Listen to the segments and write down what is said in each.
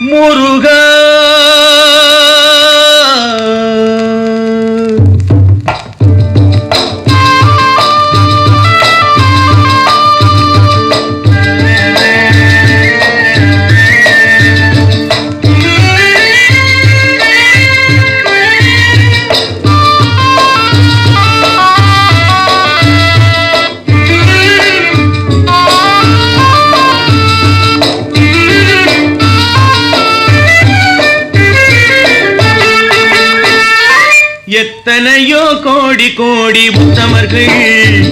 முருகா. எத்தனையோ கோடி கோடி உத்தமர்கள்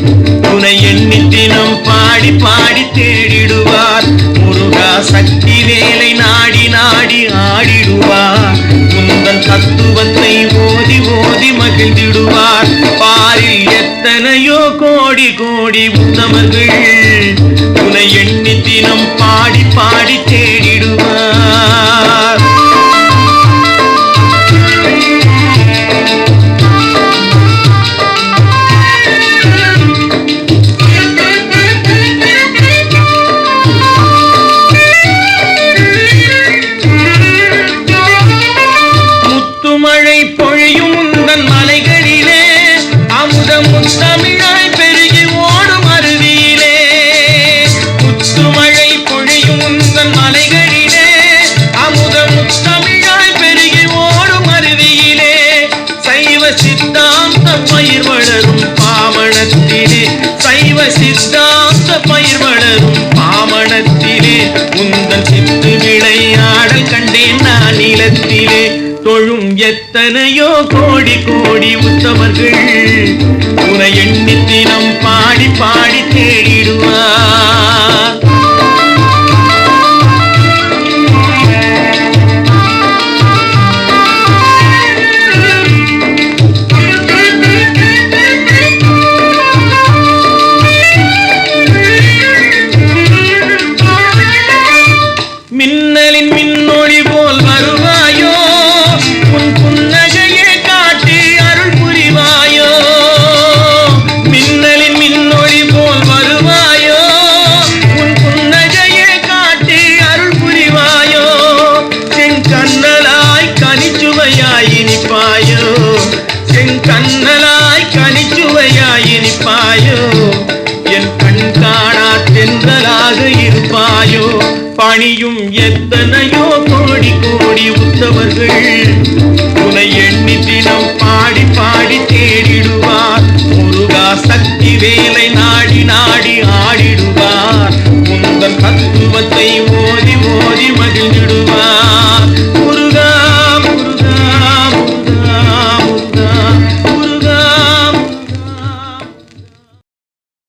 துணை எண்ணி தினம் பாடி பாடி தேடிடுவார். முருகா சக்தி வேலை நாடி நாடி ஆடிடுவார். உந்தன் தத்துவத்தை ஓதி ஓதி மகிழ்ந்திடுவார். பாரில் எத்தனையோ கோடி கோடி உத்தமர்கள் துணை எண்ணி அமுதம் முத்தமிழாய் பெருகி ஓடும் அருவியிலே. முத்துமழை பொழியும் உந்தன் மலைகளிலே. அமுதம் முத்தமிழாய் பெருகி ஓடும் அருவியிலே. சைவ சித்தாந்த பயிர் வளரும் பாமணத்திலே. சைவ சித்தாந்த பயிர் வளரும் பாமணத்திலே. உந்தன் சித்து விளையாடல் கண்டேன் நான் நிலத்திலே. தொழும் எத்தனையோ கோடி கோடி உத்தமர்கள். கனிச்சுவையாய் இனிப்பாயோ செங்கண்ணலாய் கனிச்சுவையாய் இனிப்பாயோ என் கண் காணா தென்றலாக இருப்பாயோ? பணியும் எத்தனையோ கோடி கோடி உத்தவர்கள் உனை எண்ணி தினம் பாடி பாடி தேடிடுவார். முருகா சக்தி வேலை